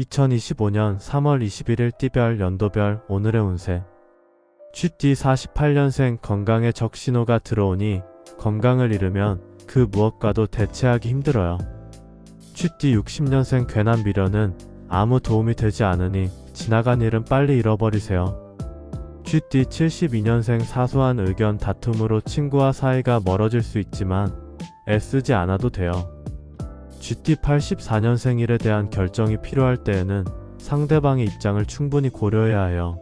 2025년 3월 21일 띠별 연도별 오늘의 운세 쥐띠 48년생 건강에 적신호가 들어오니 건강을 잃으면 그 무엇과도 대체하기 힘들어요. 쥐띠 60년생 괜한 미련은 아무 도움이 되지 않으니 지나간 일은 빨리 잃어버리세요. 쥐띠 72년생 사소한 의견 다툼으로 친구와 사이가 멀어질 수 있지만 애쓰지 않아도 돼요. GT 84년생 일에 대한 결정이 필요할 때에는 상대방의 입장을 충분히 고려해야 해요.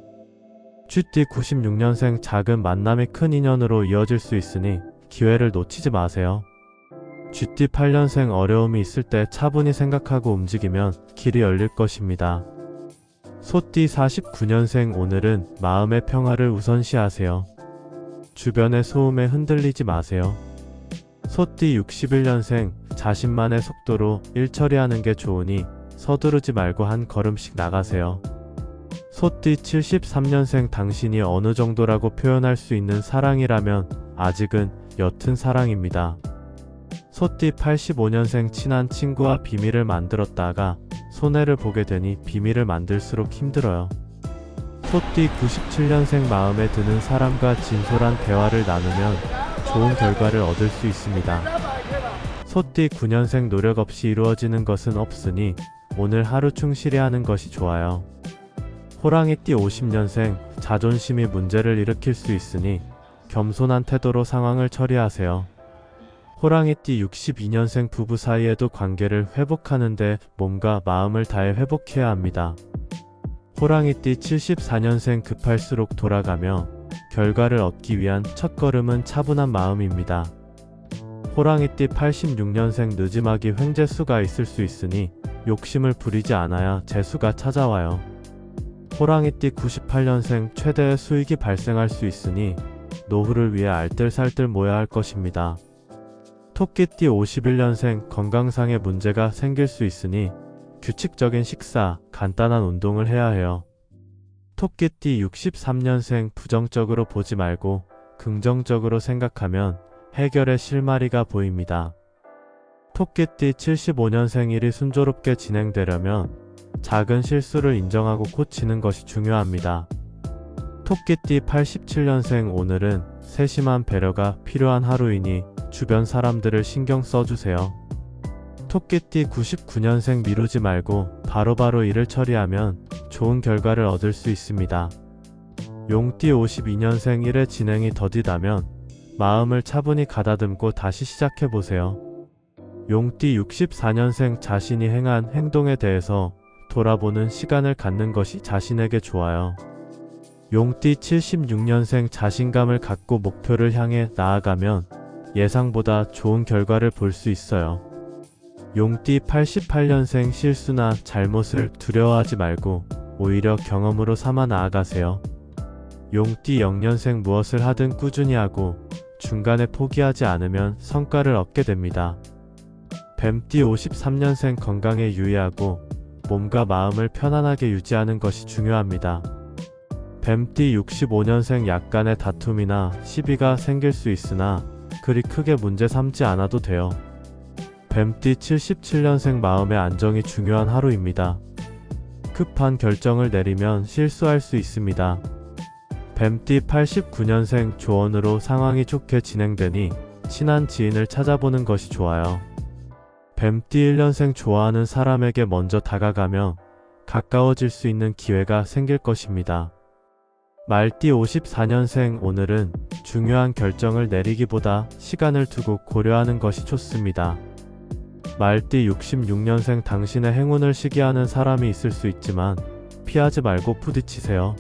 GT 96년생 작은 만남이 큰 인연으로 이어질 수 있으니 기회를 놓치지 마세요. GT 8년생 어려움이 있을 때 차분히 생각하고 움직이면 길이 열릴 것입니다. 소띠 49년생 오늘은 마음의 평화를 우선시하세요. 주변의 소음에 흔들리지 마세요. 소띠 61년생 자신만의 속도로 일 처리하는 게 좋으니 서두르지 말고 한 걸음씩 나가세요. 소띠 73년생 당신이 어느 정도라고 표현할 수 있는 사랑이라면 아직은 옅은 사랑입니다. 소띠 85년생 친한 친구와 비밀을 만들었다가 손해를 보게 되니 비밀을 만들수록 힘들어요. 소띠 97년생 마음에 드는 사람과 진솔한 대화를 나누면 좋은 결과를 얻을 수 있습니다. 소띠 9년생 노력 없이 이루어지는 것은 없으니 오늘 하루 충실히 하는 것이 좋아요. 호랑이띠 50년생 자존심이 문제를 일으킬 수 있으니 겸손한 태도로 상황을 처리하세요. 호랑이띠 62년생 부부 사이에도 관계를 회복하는데 몸과 마음을 다해 회복해야 합니다. 호랑이띠 74년생 급할수록 돌아가며 결과를 얻기 위한 첫걸음은 차분한 마음입니다. 호랑이띠 86년생 늦음하기 횡재수가 있을 수 있으니 욕심을 부리지 않아야 재수가 찾아와요. 호랑이띠 98년생 최대의 수익이 발생할 수 있으니 노후를 위해 알뜰살뜰 모여야 할 것입니다. 토끼띠 51년생 건강상의 문제가 생길 수 있으니 규칙적인 식사, 간단한 운동을 해야 해요. 토끼띠 63년생 부정적으로 보지 말고 긍정적으로 생각하면 해결의 실마리가 보입니다. 토끼띠 75년생 일이 순조롭게 진행되려면 작은 실수를 인정하고 고치는 것이 중요합니다. 토끼띠 87년생 오늘은 세심한 배려가 필요한 하루이니 주변 사람들을 신경 써주세요. 토끼띠 99년생 미루지 말고 바로바로 바로 일을 처리하면 좋은 결과를 얻을 수 있습니다. 용띠 52년생 일의 진행이 더디다면 마음을 차분히 가다듬고 다시 시작해보세요. 용띠 64년생 자신이 행한 행동에 대해서 돌아보는 시간을 갖는 것이 자신에게 좋아요. 용띠 76년생 자신감을 갖고 목표를 향해 나아가면 예상보다 좋은 결과를 볼 수 있어요. 용띠 88년생 실수나 잘못을 두려워하지 말고 오히려 경험으로 삼아 나아가세요. 용띠 0년생 무엇을 하든 꾸준히 하고 중간에 포기하지 않으면 성과를 얻게 됩니다. 뱀띠 53년생 건강에 유의하고 몸과 마음을 편안하게 유지하는 것이 중요합니다. 뱀띠 65년생 약간의 다툼이나 시비가 생길 수 있으나 그리 크게 문제 삼지 않아도 돼요. 뱀띠 77년생 마음의 안정이 중요한 하루입니다. 급한 결정을 내리면 실수할 수 있습니다. 뱀띠 89년생 조언으로 상황이 좋게 진행되니 친한 지인을 찾아보는 것이 좋아요. 뱀띠 1년생 좋아하는 사람에게 먼저 다가가며 가까워질 수 있는 기회가 생길 것입니다. 말띠 54년생 오늘은 중요한 결정을 내리기보다 시간을 두고 고려하는 것이 좋습니다. 말띠 66년생 당신의 행운을 시기하는 사람이 있을 수 있지만 피하지 말고 부딪히세요.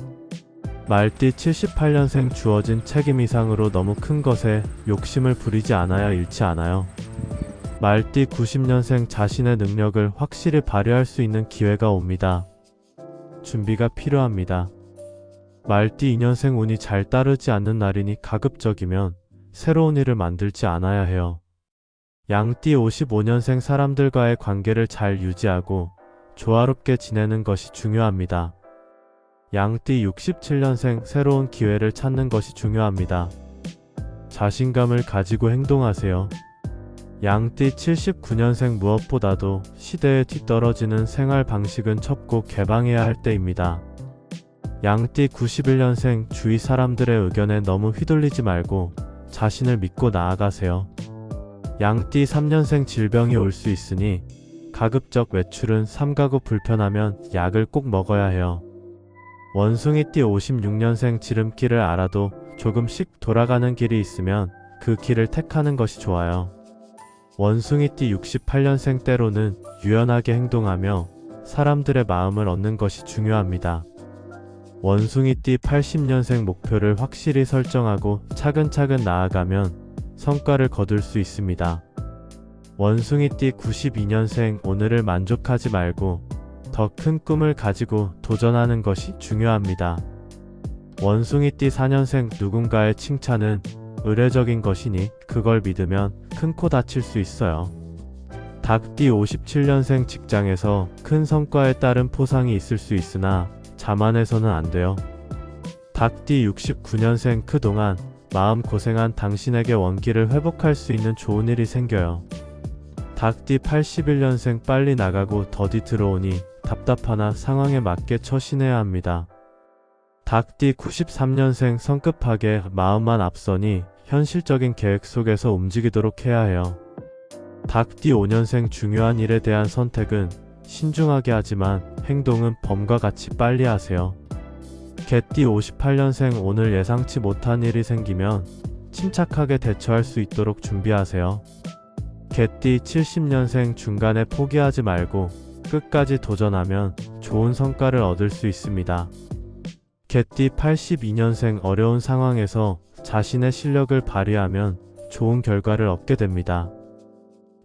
말띠 78년생 주어진 책임 이상으로 너무 큰 것에 욕심을 부리지 않아야 잃지 않아요. 말띠 90년생 자신의 능력을 확실히 발휘할 수 있는 기회가 옵니다. 준비가 필요합니다. 말띠 2년생 운이 잘 따르지 않는 날이니 가급적이면 새로운 일을 만들지 않아야 해요. 양띠 55년생 사람들과의 관계를 잘 유지하고 조화롭게 지내는 것이 중요합니다. 양띠 67년생 새로운 기회를 찾는 것이 중요합니다. 자신감을 가지고 행동하세요. 양띠 79년생 무엇보다도 시대에 뒤떨어지는 생활 방식은 첩고 개방해야 할 때입니다. 양띠 91년생 주위 사람들의 의견에 너무 휘둘리지 말고 자신을 믿고 나아가세요. 양띠 3년생 질병이 올 수 있으니 가급적 외출은 삼가구 불편하면 약을 꼭 먹어야 해요. 원숭이띠 56년생 지름길을 알아도 조금씩 돌아가는 길이 있으면 그 길을 택하는 것이 좋아요. 원숭이띠 68년생 때로는 유연하게 행동하며 사람들의 마음을 얻는 것이 중요합니다. 원숭이띠 80년생 목표를 확실히 설정하고 차근차근 나아가면 성과를 거둘 수 있습니다. 원숭이띠 92년생 오늘을 만족하지 말고 더 큰 꿈을 가지고 도전하는 것이 중요합니다. 원숭이띠 4년생 누군가의 칭찬은 의례적인 것이니 그걸 믿으면 큰 코 다칠 수 있어요. 닭띠 57년생 직장에서 큰 성과에 따른 포상이 있을 수 있으나 자만해서는 안 돼요. 닭띠 69년생 그동안 마음 고생한 당신에게 원기를 회복할 수 있는 좋은 일이 생겨요. 닭띠 81년생 빨리 나가고 더디 들어오니 답답하나 상황에 맞게 처신해야 합니다. 닭띠 93년생 성급하게 마음만 앞서니 현실적인 계획 속에서 움직이도록 해야 해요. 닭띠 5년생 중요한 일에 대한 선택은 신중하게 하지만 행동은 범과 같이 빨리 하세요. 개띠 58년생 오늘 예상치 못한 일이 생기면 침착하게 대처할 수 있도록 준비하세요. 개띠 70년생 중간에 포기하지 말고 끝까지 도전하면 좋은 성과를 얻을 수 있습니다. 개띠 82년생 어려운 상황에서 자신의 실력을 발휘하면 좋은 결과를 얻게 됩니다.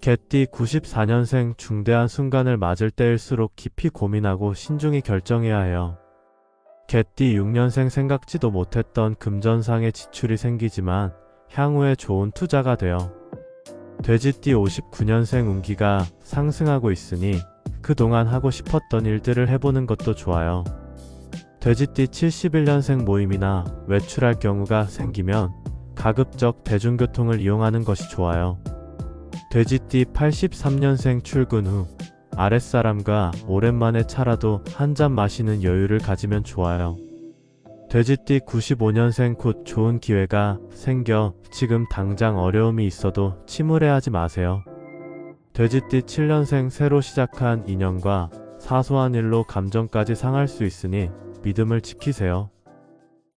개띠 94년생 중대한 순간을 맞을 때일수록 깊이 고민하고 신중히 결정해야 해요. 개띠 6년생 생각지도 못했던 금전상의 지출이 생기지만 향후에 좋은 투자가 돼요. 돼지띠 59년생 운기가 상승하고 있으니 그동안 하고 싶었던 일들을 해보는 것도 좋아요. 돼지띠 71년생 모임이나 외출할 경우가 생기면 가급적 대중교통을 이용하는 것이 좋아요. 돼지띠 83년생 출근 후 아랫사람과 오랜만에 차라도 한 잔 마시는 여유를 가지면 좋아요. 돼지띠 95년생 곧 좋은 기회가 생겨 지금 당장 어려움이 있어도 침울해하지 마세요. 돼지띠 7년생 새로 시작한 인연과 사소한 일로 감정까지 상할 수 있으니 믿음을 지키세요.